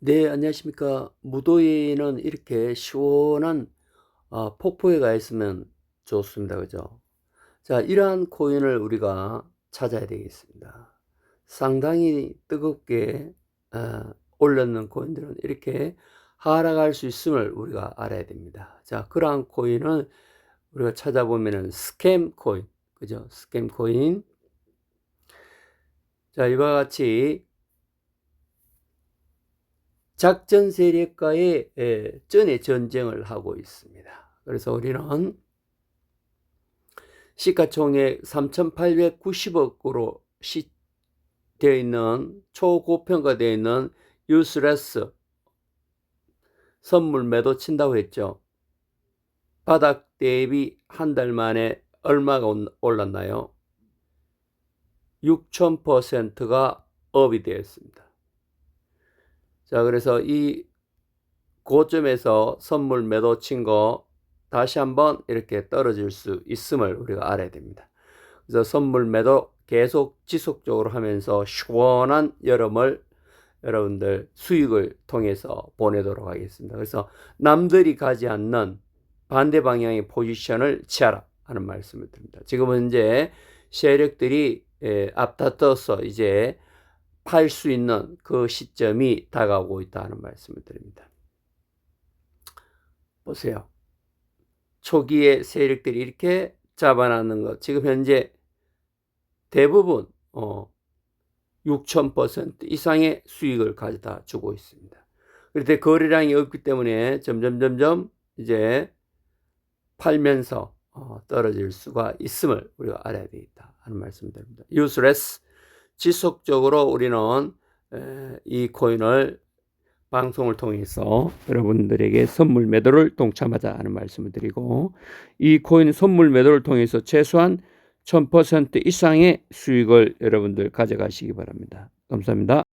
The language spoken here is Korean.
네, 안녕하십니까. 무더위는 이렇게 시원한 아, 폭포에 있으면 좋습니다. 그죠? 자, 이러한 코인을 우리가 찾아야 되겠습니다. 상당히 뜨겁게 아, 올렸는 코인들은 이렇게 하락할 수 있음을 우리가 알아야 됩니다. 자, 그러한 코인을 우리가 찾아보면은 스캠 코인, 그죠? 스캠 코인. 자, 이와 같이 작전 세력과의 예, 전의 전쟁을 하고 있습니다. 그래서 우리는 시가총액 3,890억으로 시, 되어 있는 초고평가되어 있는 유스레스 선물 매도 친다고 했죠. 바닥 대비 한 달 만에 얼마가 올랐나요? 6,000%가 업이 되었습니다. 자, 그래서 이 고점에서 선물 매도 친 거 다시 한번 이렇게 떨어질 수 있음을 우리가 알아야 됩니다. 그래서 선물 매도 계속 지속적으로 하면서 시원한 여름을 여러분들 수익을 통해서 보내도록 하겠습니다. 그래서 남들이 가지 않는 반대 방향의 포지션을 취하라 하는 말씀을 드립니다. 지금은 이제 세력들이 앞다퉈서 이제 팔 수 있는 그 시점이 다가오고 있다는 말씀을 드립니다. 보세요. 초기에 세력들이 이렇게 잡아놨는 것, 지금 현재 대부분 어, 6,000% 이상의 수익을 가져다 주고 있습니다. 그런데 거래량이 없기 때문에 점점 점점 이제 팔면서 어, 떨어질 수가 있음을 우리가 알아야 되겠다 하는 말씀드립니다. useless 지속적으로 우리는 이 코인을 방송을 통해서 여러분들에게 선물 매도를 동참하자 하는 말씀을 드리고 이 코인 선물 매도를 통해서 최소한 1000% 이상의 수익을 여러분들 가져가시기 바랍니다. 감사합니다.